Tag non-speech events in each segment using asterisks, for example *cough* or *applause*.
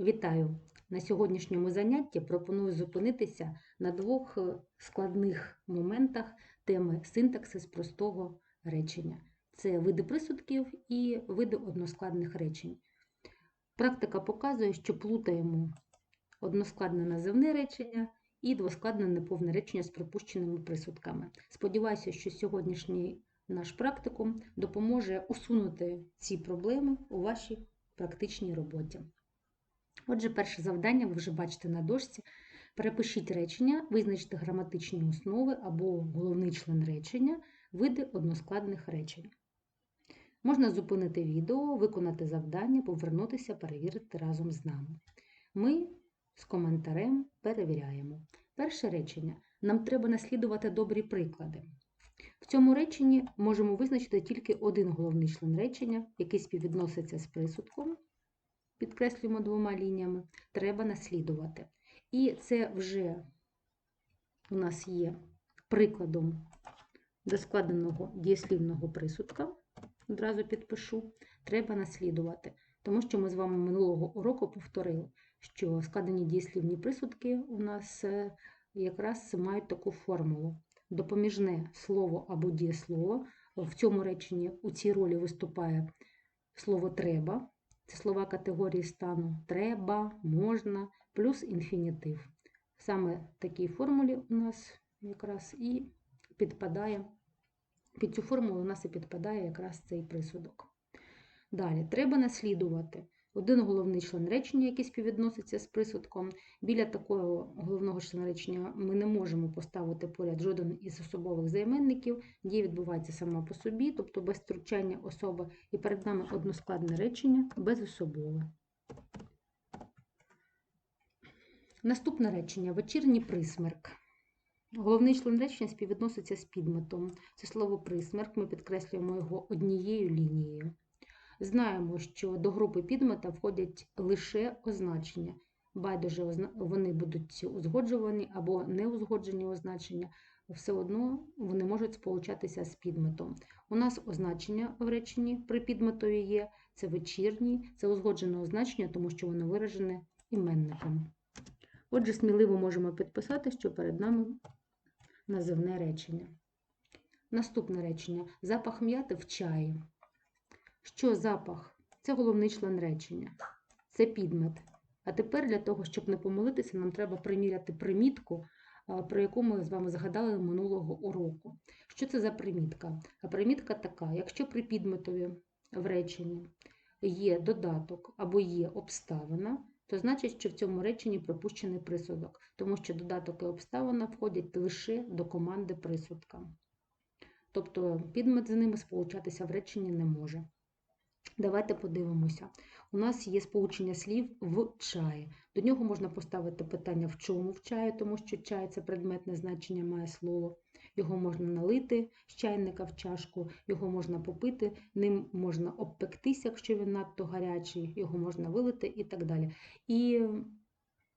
Вітаю! На сьогоднішньому занятті пропоную зупинитися на двох е, складних моментах теми синтаксис простого речення. Це види присудків і види односкладних речень. Практика показує, що плутаємо односкладне називне речення і двоскладне неповне речення з припущеними присудками. Сподіваюся, що сьогоднішній наш практикум допоможе усунути ці проблеми у вашій практичній роботі. Отже, перше завдання ви вже бачите на дошці. Перепишіть речення, визначте граматичні основи або головний член речення, види односкладних речень. Можна зупинити відео, виконати завдання, повернутися, перевірити разом з нами. Ми з коментарем перевіряємо. Перше речення. Нам треба наслідувати добрі приклади. В цьому реченні можемо визначити тільки один головний член речення, який співвідноситься з присудком підкреслюємо двома лініями, треба наслідувати. І це вже у нас є прикладом доскладеного дієслівного присудка. Одразу підпишу, треба наслідувати. Тому що ми з вами минулого уроку повторили, що складені дієслівні присудки у нас е, якраз мають таку формулу. Допоміжне слово або дієслово. В цьому реченні у цій ролі виступає слово треба. Це слова категорії стану треба, можна, плюс інфінітив. Саме такій формулі у нас якраз і підпадає, під цю формулу у нас і підпадає якраз цей присудок. Далі, треба наслідувати один головний член речення, який співвідноситься з присудком. Біля такого головного члена речення ми не можемо поставити поряд жоден із особових займенників. Дія відбувається сама по собі, тобто без втручання особи, і перед нами односкладне речення безособове. Наступне речення вечірній присмерк. Головний член речення співвідноситься з підметом. Це слово присмерк, ми підкреслюємо його однією лінією. Знаємо, що до групи підмета входять лише означення. Байдуже вони будуть узгоджувані або неузгоджені означення, все одно вони можуть сполучатися з підметом. У нас означення в реченні при підметові є, це вечірній, це узгоджене означення, тому що воно виражене іменником. Отже, сміливо можемо підписати, що перед нами називне речення. Наступне речення запах м'яти в чаї. Що запах? Це головний член речення, це підмет. А тепер для того, щоб не помилитися, нам треба приміряти примітку, про яку ми з вами згадали минулого уроку. Що це за примітка? А примітка така: якщо при підметові в реченні є додаток або є обставина, то значить, що в цьому реченні пропущений присудок, тому що додаток і обставина входять лише до команди присудка. Тобто підмет з ними сполучатися в реченні не може. Давайте подивимося. У нас є сполучення слів в чаї. До нього можна поставити питання, в чому в чаї, тому що чай це предметне значення має слово. Його можна налити з чайника в чашку, його можна попити, ним можна обпектися, якщо він надто гарячий, його можна вилити і так далі. І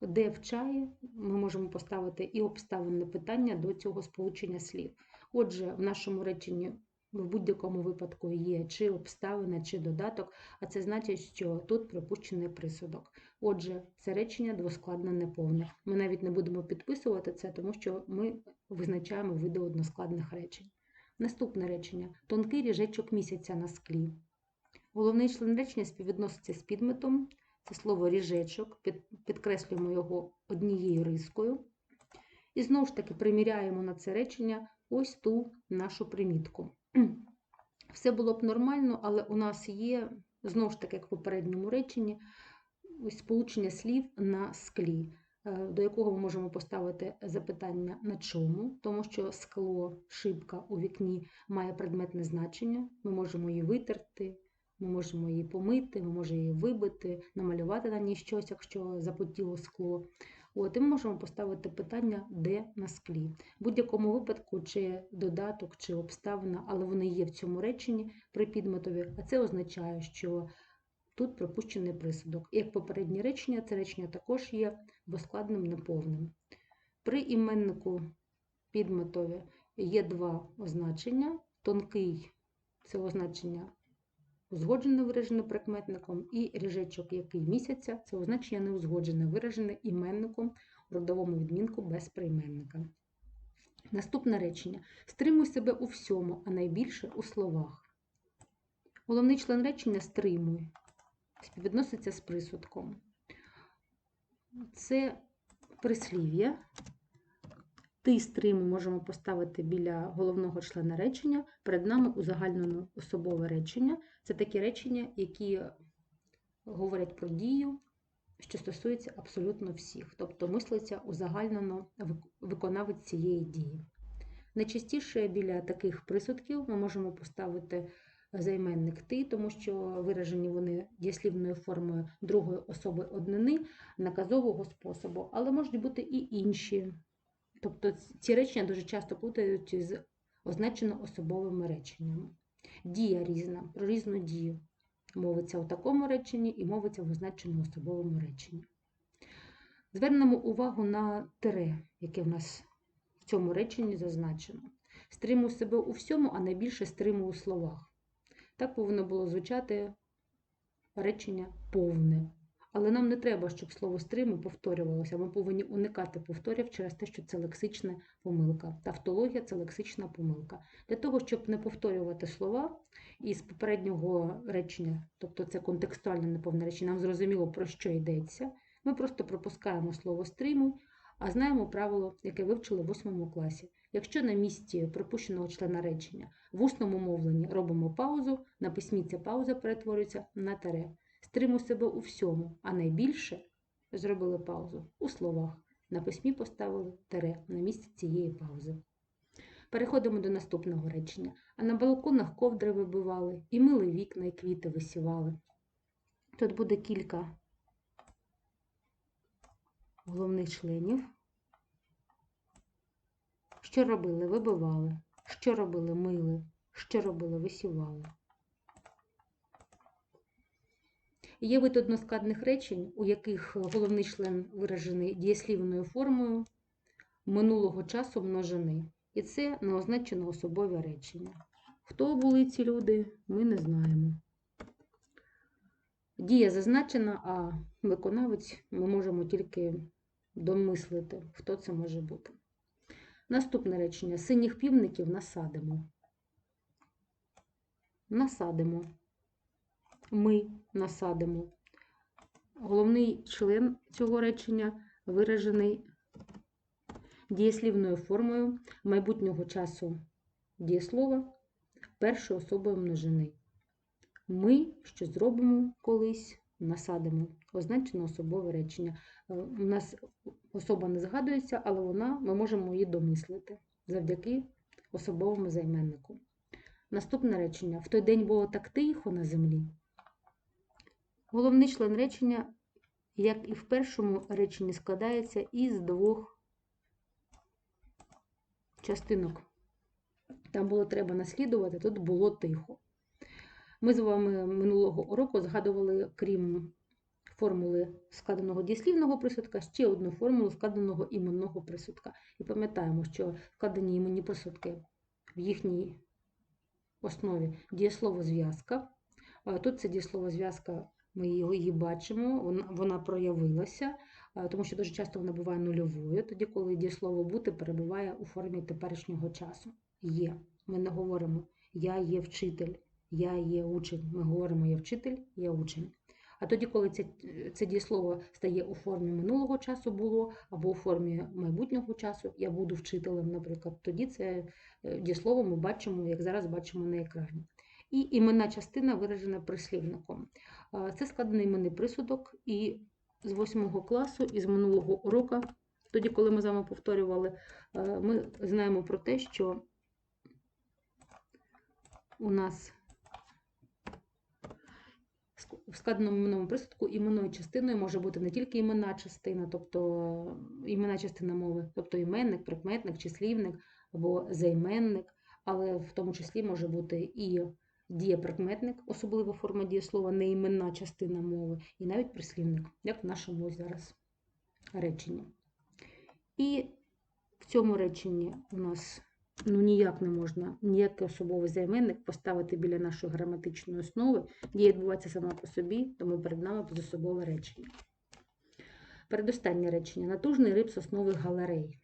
де в чаї ми можемо поставити і обставинне питання до цього сполучення слів. Отже, в нашому реченні в будь-якому випадку є чи обставина, чи додаток, а це значить, що тут пропущений присудок. Отже, це речення двоскладне неповне. Ми навіть не будемо підписувати це, тому що ми визначаємо види односкладних речень. Наступне речення тонкий ріжечок місяця на склі. Головний член речення співвідноситься з підметом. Це слово ріжечок, підкреслюємо його однією рискою. І знову ж таки приміряємо на це речення ось ту нашу примітку. Все було б нормально, але у нас є, знову ж таки, як в попередньому реченні, ось сполучення слів на склі, е, до якого ми можемо поставити запитання на чому, тому що скло, шибка у вікні має предметне значення, ми можемо її витерти, ми можемо її помити, ми можемо її вибити, намалювати на ній щось, якщо запотіло скло. От, І ми можемо поставити питання, де на склі. В будь-якому випадку, чи додаток, чи обставина, але вони є в цьому реченні при підметові, а це означає, що тут пропущений присудок. Як попереднє речення, це речення також є двоскладним неповним. При іменнику підметові є два означення. Тонкий це означення узгоджене виражене прикметником, і ріжечок, який місяця, це означення неузгоджене виражене іменником у родовому відмінку без прийменника. Наступне речення. Стримуй себе у всьому, а найбільше у словах. Головний член речення стримуй. Співвідноситься з присудком. Це прислів'я. Ти стриму можемо поставити біля головного члена речення. Перед нами узагальнено особове речення. Це такі речення, які говорять про дію, що стосується абсолютно всіх. Тобто мислиться узагальнено виконавець цієї дії. Найчастіше біля таких присудків ми можемо поставити займенник ти, тому що виражені вони дієслівною формою другої особи однини наказового способу, але можуть бути і інші. Тобто ці речення дуже часто плутають з означено особовими реченнями. Дія різна, про різну дію. Мовиться у такому реченні і мовиться в означеному особовому реченні. Звернемо увагу на тире, яке в нас в цьому реченні зазначено. Стримуй себе у всьому, а найбільше стримуй у словах. Так повинно було звучати речення повне. Але нам не треба, щоб слово стриму повторювалося. Ми повинні уникати повторів через те, що це лексична помилка. Тавтологія це лексична помилка. Для того, щоб не повторювати слова із попереднього речення, тобто це контекстуальне неповне речення, нам зрозуміло, про що йдеться. Ми просто пропускаємо слово стримуй, а знаємо правило, яке вивчили в 8 класі. Якщо на місці припущеного члена речення в усному мовленні робимо паузу, на письмі ця пауза перетворюється на таре. Стримуй себе у всьому, а найбільше зробили паузу у словах. На письмі поставили таре на місці цієї паузи. Переходимо до наступного речення. А на балконах ковдри вибивали, і мили вікна, і квіти висівали. Тут буде кілька головних членів. Що робили? Вибивали. Що робили? Мили. Що робили? Висівали. Є вид односкладних речень, у яких головний член виражений дієслівною формою минулого часу множини. І це неозначено особове речення. Хто були ці люди, ми не знаємо. Дія зазначена, а виконавець ми можемо тільки домислити, хто це може бути. Наступне речення: синіх півників насадимо. Насадимо. Ми насадимо. Головний член цього речення виражений дієслівною формою майбутнього часу дієслова першої особою множини. Ми, що зробимо колись, насадимо. Означено особове речення. Е, у нас особа не згадується, але вона, ми можемо її домислити завдяки особовому займеннику. Наступне речення: в той день було так тихо на землі. Головний член речення, як і в першому реченні, складається із двох частинок. Там було треба наслідувати, тут було тихо. Ми з вами минулого уроку згадували, крім формули складеного дієслівного присудка, ще одну формулу складеного іменного присудка. І пам'ятаємо, що складені іменні присудки в їхній основі дієслово зв'язка. Тут це дієслово зв'язка, ми її бачимо, вона, проявилася, тому що дуже часто вона буває нульовою, тоді, коли дієслово бути перебуває у формі теперішнього часу. Є. Ми не говоримо Я є вчитель, я є учень. Ми говоримо я вчитель, я учень. А тоді, коли це це дієслово стає у формі минулого часу було, або у формі майбутнього часу, я буду вчителем, наприклад, тоді це е, дієслово ми бачимо, як зараз бачимо на екрані. І іменна частина виражена прислівником. Це складений іменний присудок, і з 8 класу, із минулого уроку, тоді, коли ми з вами повторювали, ми знаємо про те, що у нас в складеному іменному присудку іменною частиною може бути не тільки іменна частина, тобто іменна частина мови, тобто іменник, прикметник, числівник або займенник, але в тому числі може бути і дієприкметник, особлива форма дієслова, не іменна частина мови, і навіть прислівник, як в нашому зараз реченні. І в цьому реченні у нас ну ніяк не можна ніякий особовий займенник поставити біля нашої граматичної основи. Дія відбувається сама по собі, тому перед нами безособове речення. Передостаннє речення. Натужний риб соснових галерей.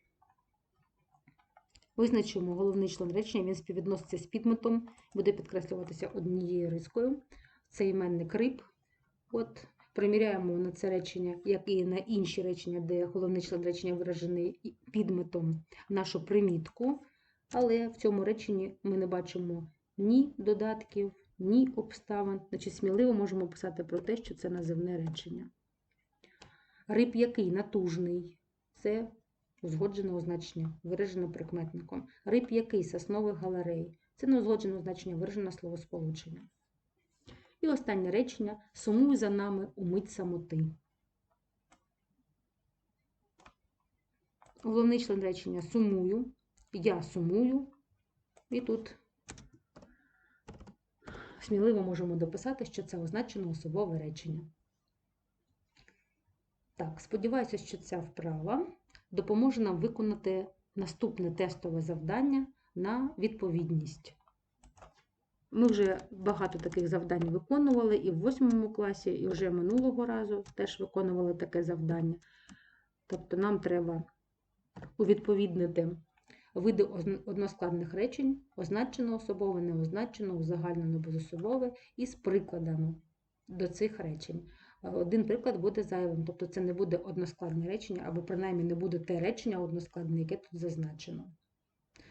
Визначимо головний член речення, він співвідноситься з підметом, буде підкреслюватися однією рискою. Це іменник риб. От, приміряємо на це речення, як і на інші речення, де головний член речення виражений підметом нашу примітку. Але в цьому реченні ми не бачимо ні додатків, ні обставин. Значить, сміливо можемо писати про те, що це називне речення. Риб який натужний. Це узгоджене означення, виражене прикметником. Риб який соснових галерей. Це неузгоджене означення, виражене словосполучення. І останнє речення сумуй за нами у мить самоти. Головний член речення сумую, я сумую. І тут сміливо можемо дописати, що це означено особове речення. Так, сподіваюся, що ця вправа допоможе нам виконати наступне тестове завдання на відповідність. Ми вже багато таких завдань виконували і в восьмому класі, і вже минулого разу теж виконували таке завдання. Тобто нам треба увідповіднити види односкладних речень, означено особове, неозначено, узагальнено безособове і з прикладами до цих речень. Один приклад буде зайвим, тобто це не буде односкладне речення, або принаймні не буде те речення односкладне, яке тут зазначено.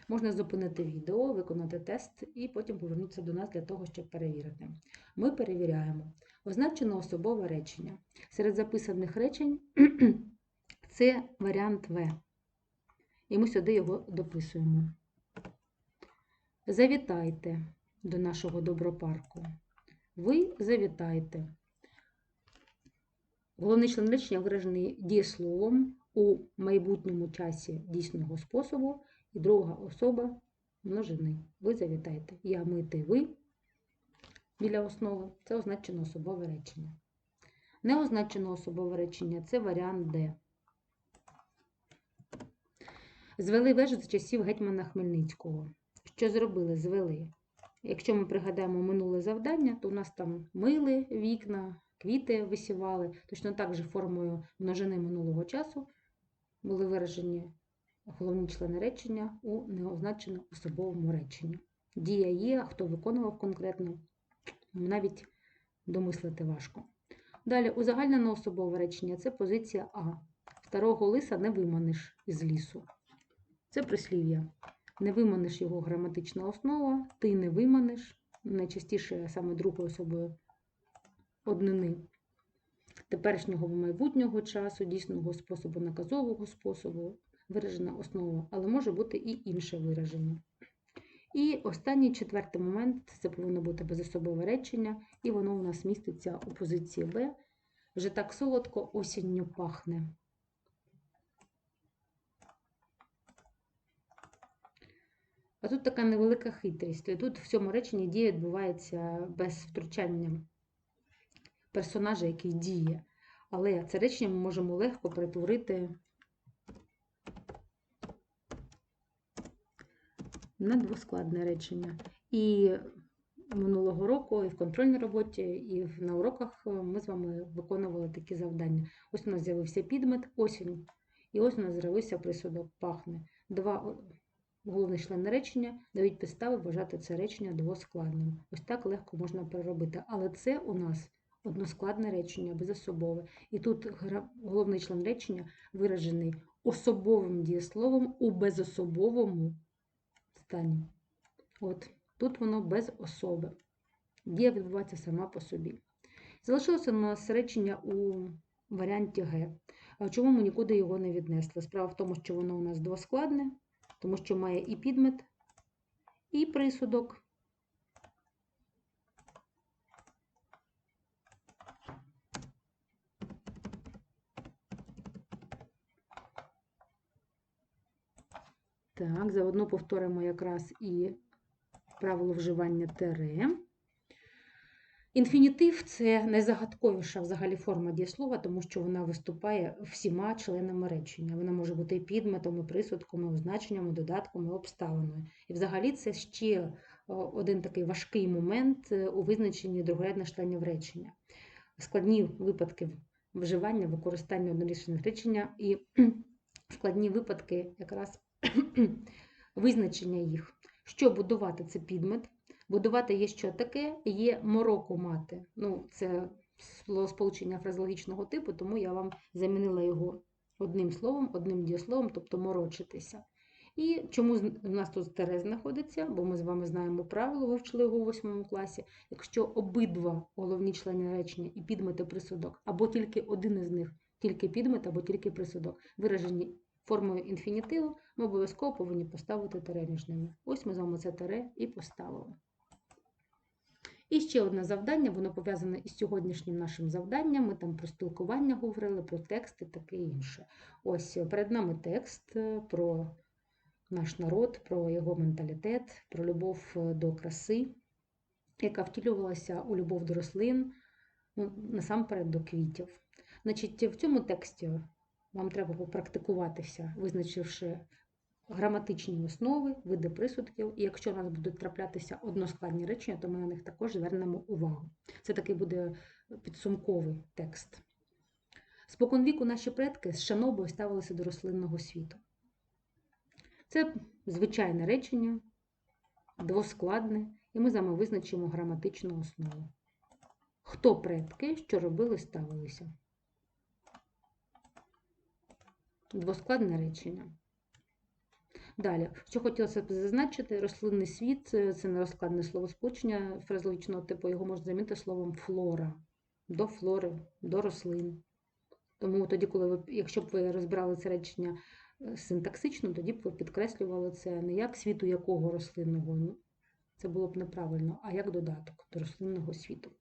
Можна зупинити відео, виконати тест і потім повернутися до нас для того, щоб перевірити. Ми перевіряємо означено особове речення. Серед записаних речень *clears throat* це варіант В. І ми сюди його дописуємо. Завітайте до нашого добропарку. Ви завітайте. Головний член речення виражений дієсловом у майбутньому часі дійсного способу і друга особа множини. Ви завітайте. Я, ми, ти, ви біля основи це означено особове речення. Неозначено особове речення це варіант Д. Звели вежу за часів гетьмана Хмельницького. Що зробили? Звели. Якщо ми пригадаємо минуле завдання, то у нас там мили вікна, квіти висівали. Точно так же формою множини минулого часу були виражені головні члени речення у неозначеному особовому реченні. Дія є, хто виконував конкретно, навіть домислити важко. Далі, узагальнене особове речення це позиція А. Старого лиса не виманиш із лісу. Це прислів'я. Не виманиш його граматична основа, ти не виманиш, найчастіше саме другою особою однини теперішнього майбутнього часу, дійсного способу, наказового способу, виражена основа, але може бути і інше вираження. І останній четвертий момент це повинно бути безособове речення, і воно у нас міститься у позиції Б. Вже так солодко осінню пахне. А тут така невелика хитрість. І Тут в цьому реченні дія відбувається без втручання персонажа, який діє. Але це речення ми можемо легко перетворити на двоскладне речення. І минулого року, і в контрольній роботі, і на уроках е, ми з вами виконували такі завдання. Ось у нас з'явився підмет, осінь, і ось у нас з'явився присудок пахне. Два головні члени речення дають підстави вважати це речення двоскладним. Ось так легко можна переробити. Але це у нас односкладне речення, безособове. І тут головний член речення виражений особовим дієсловом у безособовому стані. От тут воно без особи. Дія відбувається сама по собі. Залишилося у нас речення у варіанті Г. Чому ми нікуди його не віднесли? Справа в тому, що воно у нас двоскладне, тому що має і підмет, і присудок. Так, заодно повторимо якраз і правило вживання тере. Інфінітив це найзагадковіша взагалі форма дієслова, тому що вона виступає всіма членами речення. Вона може бути і підметом, і присудком, і означенням, і додатком, і обставиною. І взагалі це ще один такий важкий момент е, у визначенні другорядних членів речення. Складні випадки вживання, використання однорічних речення і складні випадки якраз *clears throat* визначення їх. Що будувати це підмет? Будувати є що таке, є мороку мати. Ну, це словосполучення фразеологічного типу, тому я вам замінила його одним словом, одним дієсловом, тобто морочитися. І чому у нас тут тире знаходиться? Бо ми з вами знаємо правило, вивчили його у 8 класі. Якщо обидва головні члени речення і підмет і присудок, або тільки один із них, тільки підмет або тільки присудок, виражені формою інфінітиву, ми обов'язково повинні поставити тире між ними. Ось ми з вами це тире і поставили. І ще одне завдання, воно пов'язане із сьогоднішнім нашим завданням. Ми там про спілкування говорили, про тексти, таке інше. Ось е, перед нами текст е, про наш народ, про його менталітет, про любов е, до краси, яка втілювалася у любов до рослин, ну, насамперед до квітів. Значить, в цьому тексті вам треба попрактикуватися, визначивши граматичні основи, види присудків, і якщо у нас будуть траплятися односкладні речення, то ми на них також звернемо увагу. Це такий буде підсумковий текст. Споконвіку наші предки з шанобою ставилися до рослинного світу. Це звичайне речення, двоскладне, і ми з вами визначимо граматичну основу. Хто предки, що робили, ставилися? Двоскладне речення. Далі, що хотілося б зазначити, рослинний світ це не розкладне словосполучення фразологічного типу, його можна замінити словом флора, до флори, до рослин. Тому тоді, коли ви, якщо б ви розбирали це речення е, синтаксично, тоді б ви підкреслювали це не як світу якого рослинного, ну, це було б неправильно, а як додаток до рослинного світу.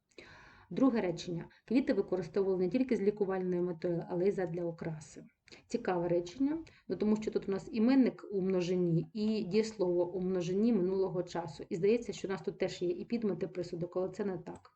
Друге речення. Квіти використовували не тільки з лікувальною метою, але й задля окраси. Цікаве речення, ну, тому що тут у нас іменник у множині і дієслово у множині минулого часу. І здається, що у нас тут теж є і підмет, і присудок, але це не так.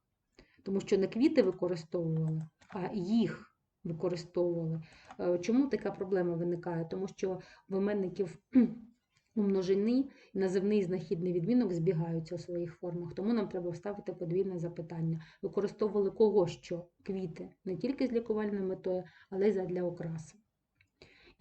Тому що не квіти використовували, а їх використовували. Е, Чому така проблема виникає? Тому що в іменників *clears throat* у множині називний і знахідний відмінок збігаються у своїх формах, тому нам треба вставити подвійне запитання. Використовували кого що? Квіти не тільки з лікувальною метою, але й задля окраси.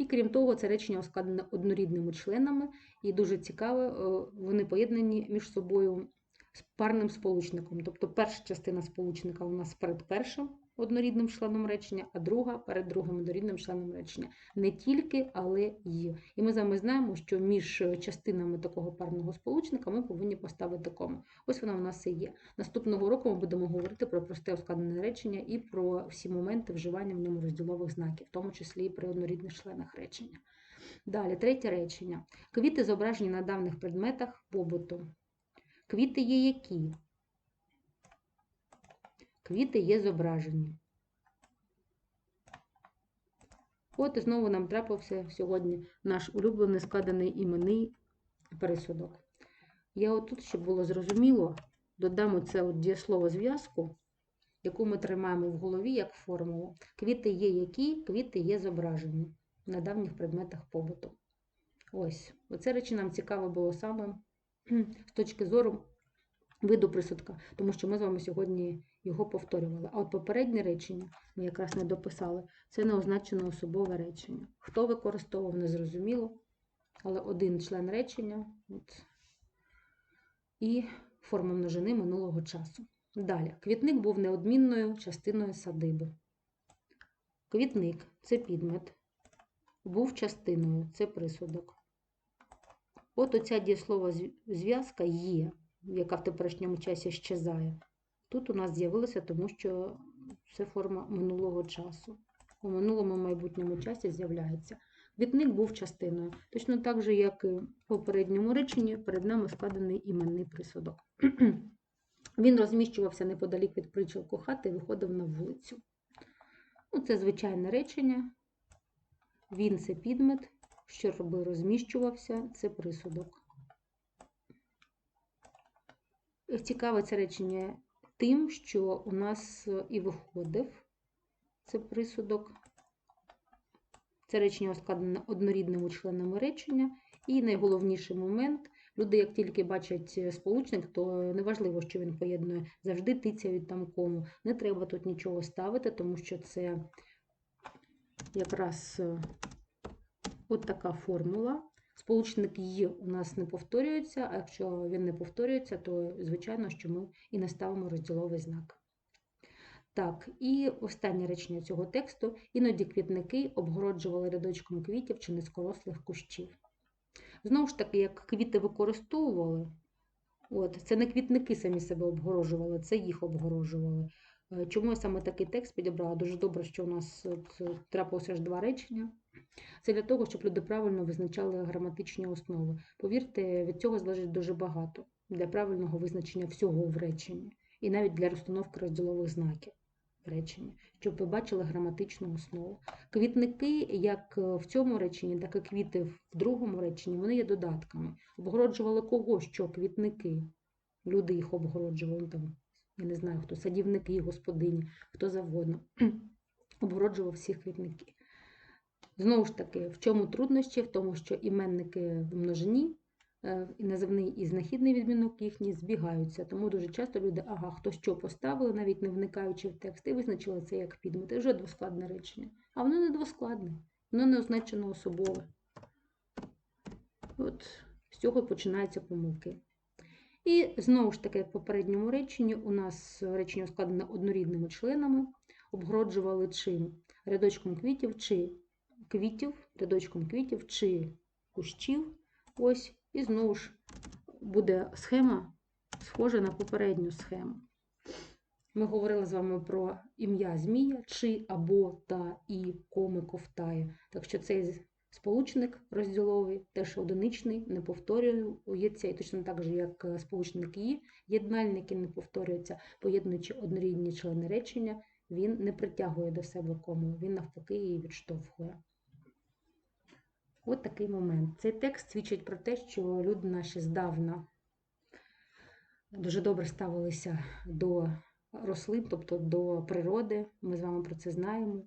І крім того, це речення складене однорідними членами, і дуже цікаве, е, вони поєднані між собою з парним сполучником. Тобто перша частина сполучника у нас перед першим однорідним членом речення, а друга перед другим однорідним членом речення. Не тільки, але й. І ми з вами знаємо, що між частинами такого парного сполучника ми повинні поставити кому. Ось вона у нас і є. Наступного року ми будемо говорити про просте ускладнене речення і про всі моменти вживання в ньому розділових знаків, в тому числі і при однорідних членах речення. Далі, третє речення. Квіти зображені на давних предметах побуту. Квіти є які? Квіти є зображені. От і знову нам трапився сьогодні наш улюблений складений іменний пересудок. Я отут, щоб було зрозуміло, додам це дієслово зв'язку, яку ми тримаємо в голові як формулу. Квіти є які, квіти є зображені на давніх предметах побуту. Ось, оце речі нам цікаво було саме з точки зору виду присудка, тому що ми з вами сьогодні його повторювали. А от попереднє речення ми якраз не дописали. Це неозначене особове речення. Хто використовував, незрозуміло, але один член речення от, і форма множини минулого часу. Далі, квітник був неодмінною частиною садиби. Квітник це підмет, був частиною це присудок. От оця дієслова зв'язка є, яка в теперішньому часі щезає. Тут у нас з'явилося, тому що це форма минулого часу. У минулому майбутньому часі з'являється. Квітник був частиною. Точно так же, як і в попередньому реченні, перед нами складений іменний присудок. *clears throat* Він розміщувався неподалік від причалку хати і виходив на вулицю. Ну, Це звичайне речення. Він це підмет, що робив, розміщувався, це присудок. Цікаве це речення тим, що у нас е, і виходив це присудок. Це речення складене однорідними членами речення. І найголовніший момент люди, як тільки бачать е, сполучник, то неважливо, що він поєднує, завжди тицяють там кому. Не треба тут нічого ставити, тому що це якраз е, от така формула. Сполучник «й» у нас не повторюється, а якщо він не повторюється, то звичайно, що ми і не ставимо розділовий знак. Так, і останнє речення цього тексту. Іноді квітники обгороджували рядочком квітів чи низькорослих кущів. Знову ж таки, як квіти використовували, от, це не квітники самі себе обгороджували, це їх обгороджували. Е, Чому я саме такий текст підібрала? Дуже добре, що у нас от, е, трапилося ж два речення. Це для того, щоб люди правильно визначали граматичні основи. Повірте, від цього залежить дуже багато для правильного визначення всього в реченні, і навіть для розстановки розділових знаків в реченні, щоб ви бачили граматичну основу. Квітники, як в цьому реченні, так і квіти в другому реченні, вони є додатками. Обгороджували кого, що квітники. Люди їх обгороджували, там, я не знаю, хто садівники, господині, хто завгодно. *clears throat* Обгороджував всіх квітників. Знову ж таки, в чому труднощі? В тому, що іменники в множині, е, і називний і знахідний відмінок їхній збігаються. Тому дуже часто люди, ага, хто що поставили, навіть не вникаючи в текст, і визначили це як підмет. Це вже двоскладне речення. А воно не двоскладне, воно не означено особове. От з цього починаються помилки. І знову ж таки, в попередньому реченні, у нас речення складене однорідними членами, обгороджували чим? Рядочком квітів чи квітів, рядочком квітів чи кущів. Ось, і знову ж буде схема схожа на попередню схему. Ми говорили з вами про ім'я Змія, чи або та і коми ковтає. Так що цей сполучник розділовий, теж одиничний, не повторюється, і точно так же, як сполучник «і», єднальники не повторюються, поєднуючи однорідні члени речення, він не притягує до себе кому, він навпаки її відштовхує. От такий момент. Цей текст свідчить про те, що люди наші здавна дуже добре ставилися до рослин, тобто до природи. Ми з вами про це знаємо.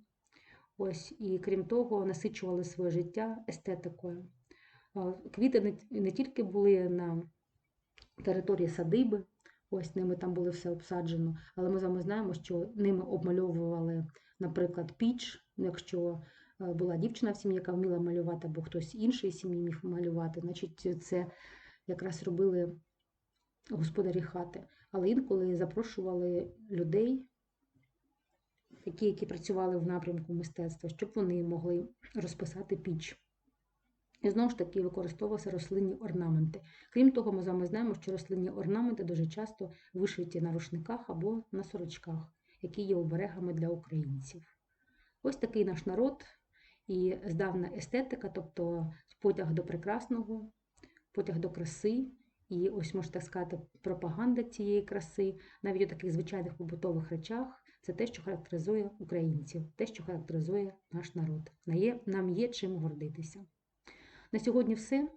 Ось, і крім того, насичували своє життя естетикою. Квіти не, тільки були на території садиби, ось ними там було все обсаджено, але ми з вами знаємо, що ними обмальовували, наприклад, піч, якщо була дівчина в сім'ї, яка вміла малювати, або хтось інший сім'ї міг малювати, значить, це якраз робили господарі хати. Але інколи запрошували людей, такі, які працювали в напрямку мистецтва, щоб вони могли розписати піч. І знову ж таки використовувалися рослинні орнаменти. Крім того, ми з вами знаємо, що рослинні орнаменти дуже часто вишиті на рушниках або на сорочках, які є оберегами для українців. Ось такий наш народ і здавна естетика, тобто потяг до прекрасного, потяг до краси. І ось можна так сказати, пропаганда цієї краси, навіть у таких звичайних побутових речах, це те, що характеризує українців, те, що характеризує наш народ. Нам є чим гордитися. На сьогодні все.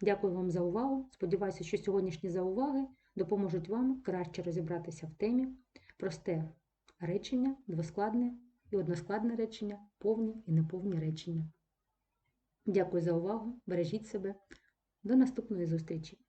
Дякую вам за увагу. Сподіваюся, що сьогоднішні зауваги допоможуть вам краще розібратися в темі просте речення, двоскладне і односкладне речення, повні і неповні речення. Дякую за увагу. Бережіть себе. До наступної зустрічі!